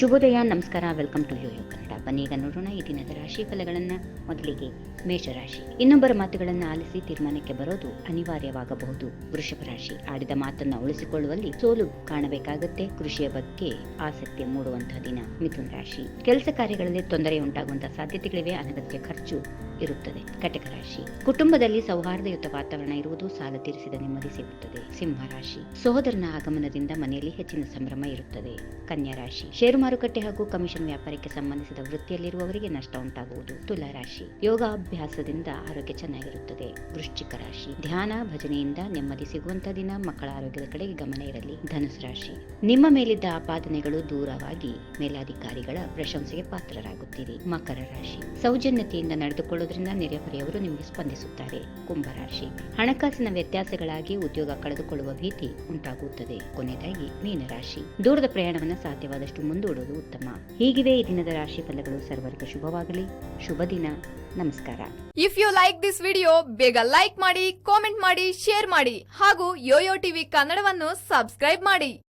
ಶುಭೋದಯ, ನಮಸ್ಕಾರ. Welcome to Yoyo Kannada ಬನ್ನಿ ಈಗ ನೋಡೋಣ ಈ ದಿನದ ರಾಶಿ ಫಲಗಳನ್ನ ಮೊದಲಿಗೆ ಮೇಷರಾಶಿ. ಇನ್ನೊಬ್ಬರ ಮಾತುಗಳನ್ನು ಆಲಿಸಿ ತೀರ್ಮಾನಕ್ಕೆ ಬರೋದು ಅನಿವಾರ್ಯವಾಗಬಹುದು. ವೃಷಭ ರಾಶಿ. ಆಡಿದ ಮಾತನ್ನ ಉಳಿಸಿಕೊಳ್ಳುವಲ್ಲಿ ಸೋಲು ಕಾಣಬೇಕಾಗುತ್ತೆ. ಕೃಷಿಯ ಬಗ್ಗೆ ಆಸಕ್ತಿ ಮೂಡುವಂತಹ ದಿನ ಮಿಥುನ್ ರಾಶಿ. ಕೆಲಸ ಕಾರ್ಯಗಳಲ್ಲಿ ತೊಂದರೆ ಉಂಟಾಗುವಂತಹ ಸಾಧ್ಯತೆಗಳಿವೆ. ಅನಗತ್ಯ ಖರ್ಚು ಇರುತ್ತದೆ. ಕಟಕ ರಾಶಿ. ಕುಟುಂಬದಲ್ಲಿ ಸೌಹಾರ್ದಯುತ ವಾತಾವರಣ ಇರುವುದು ಸಾಲ ತೀರಿಸಿದ ನೆಮ್ಮದಿ ಸಿಗುತ್ತದೆ. ಸಿಂಹ ರಾಶಿ. ಸಹೋದರನ ಆಗಮನದಿಂದ ಮನೆಯಲ್ಲಿ ಹೆಚ್ಚಿನ ಸಂಭ್ರಮ ಇರುತ್ತದೆ. ಕನ್ಯಾ ರಾಶಿ. ಷೇರು ಮಾರುಕಟ್ಟೆ ಹಾಗೂ ಕಮಿಷನ್ ವ್ಯಾಪಾರಕ್ಕೆ ಸಂಬಂಧಿಸಿದ ವೃತ್ತಿಯಲ್ಲಿರುವವರಿಗೆ ನಷ್ಟ ಉಂಟಾಗುವುದು. ತುಲಾ ರಾಶಿ. ಯೋಗಾಭ್ಯಾಸದಿಂದ ಆರೋಗ್ಯ ಚೆನ್ನಾಗಿರುತ್ತದೆ. ವೃಶ್ಚಿಕ ರಾಶಿ. ಧ್ಯಾನ, ಭಜನೆಯಿಂದ ನೆಮ್ಮದಿ ಸಿಗುವಂತ ದಿನ. ಮಕ್ಕಳ ಆರೋಗ್ಯದ ಕಡೆಗೆ ಗಮನ ಇರಲಿ. ಧನುಸು ರಾಶಿ. ನಿಮ್ಮ ಮೇಲಿದ್ದ ಆಪಾದನೆಗಳು ದೂರವಾಗಿ ಮೇಲಾಧಿಕಾರಿಗಳ ಪ್ರಶಂಸೆಗೆ ಪಾತ್ರರಾಗುತ್ತೀರಿ. ಮಕರ ರಾಶಿ. ಸೌಜನ್ಯತೆಯಿಂದ ನಡೆದುಕೊಳ್ಳುವುದರಿಂದ ನೆರೆಹೊರೆಯವರು ನಿಮಗೆ ಸ್ಪಂದಿಸುತ್ತಾರೆ. ಕುಂಭರಾಶಿ ಹಣಕಾಸಿನ ವ್ಯತ್ಯಾಸಗಳಾಗಿ ಉದ್ಯೋಗ ಕಳೆದುಕೊಳ್ಳುವ ಭೀತಿ ಉಂಟಾಗುತ್ತದೆ. ಕೊನೆಯದಾಗಿ ಮೀನರಾಶಿ ದೂರದ ಪ್ರಯಾಣವನ್ನು ಸಾಧ್ಯವಾದಷ್ಟು ಮುಂದೂಡುವುದು ಉತ್ತಮ. ಹೀಗಿವೆ ಈ ದಿನದ ರಾಶಿ ಫಲಗಳು. ಸರ್ವರಿಗೂ ಶುಭವಾಗಲಿ. ಶುಭ ದಿನ. ನಮಸ್ಕಾರ. If you like this video ಬೇಗ ಲೈಕ್ ಮಾಡಿ ಕಾಮೆಂಟ್ ಮಾಡಿ ಶೇರ್ ಮಾಡಿ ಹಾಗೂ ಯೋಯೋ ಟಿವಿ ಕನ್ನಡವನ್ನು ಸಬ್ಸ್ಕ್ರೈಬ್ ಮಾಡಿ.